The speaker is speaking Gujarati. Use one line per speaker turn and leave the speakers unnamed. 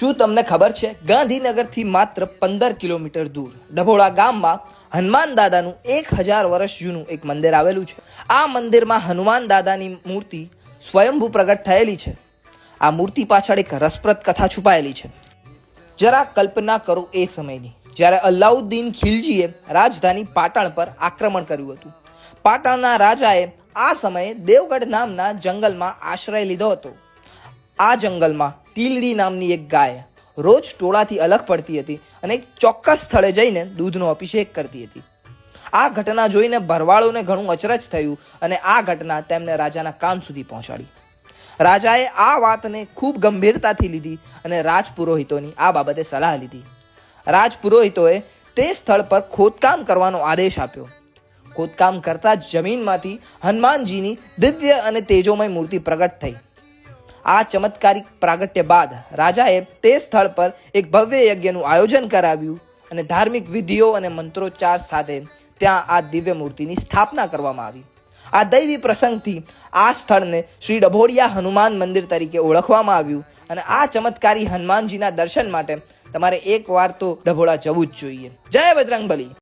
શું તમને ખબર છે? ગાંધીનગરથી માત્ર પંદર કિલોમીટર દૂર. ડભોળા ગામમાં હનુમાન દાદાનું એક હજાર વર્ષ જૂનું એક મંદિર આવેલું છે. આ મંદિરમાં હનુમાન દાદાની મૂર્તિ સ્વયંભૂ પ્રગટ થયેલી છે. આ મૂર્તિ પાછળ એક રસપ્રદ કથા છુપાયેલી છે. જરા કલ્પના કરો એ સમયની. જ્યારે અલાઉદ્દીન ખિલજીએ રાજધાની પાટણ પર આક્રમણ કર્યું હતું. પાટણના રાજાએ આ સમયે દેવગઢ નામના જંગલમાં આશ્રય લીધો હતો. આ જંગલમાં ટીલડી નામની એક ગાય રોજ ટોળાથી અલગ પડતી હતી અને એક ચોક્કસ સ્થળે જઈને દૂધનો અભિષેક કરતી હતી. આ ઘટના જોઈને ભરવાળોને ઘણું અચરજ થયું અને આ ઘટના તેમને રાજાના કાન સુધી પહોંચાડી. રાજાએ આ વાતને ખૂબ ગંભીરતાથી લીધી અને રાજપુરોહિતોની આ બાબતે સલાહ લીધી. રાજપુરોહિતોએ તે સ્થળ પર ખોદકામ કરવાનો આદેશ આપ્યો. ખોદકામ કરતા જમીનમાંથી હનુમાનજીની દિવ્ય અને તેજોમય મૂર્તિ પ્રગટ થઈ. આ ચમત્કારિક પ્રાગટ્ય બાદ રાજાએ તે સ્થળ પર એક ભવ્ય યજ્ઞનું આયોજન કરાવ્યું અને ધાર્મિક વિધિઓ અને મંત્રોચ્ચાર સાથે ત્યાં આ દિવ્ય મૂર્તિની સ્થાપના કરવામાં આવી. આ દૈવી પ્રસંગથી આ સ્થળને શ્રી ડભોડિયા હનુમાન મંદિર તરીકે ઓળખવામાં આવ્યું અને આ ચમત્કારી હનુમાનજીના દર્શન માટે તમારે એક વાર તો ડભોળા જવું જ જોઈએ. જય બજરંગબલી!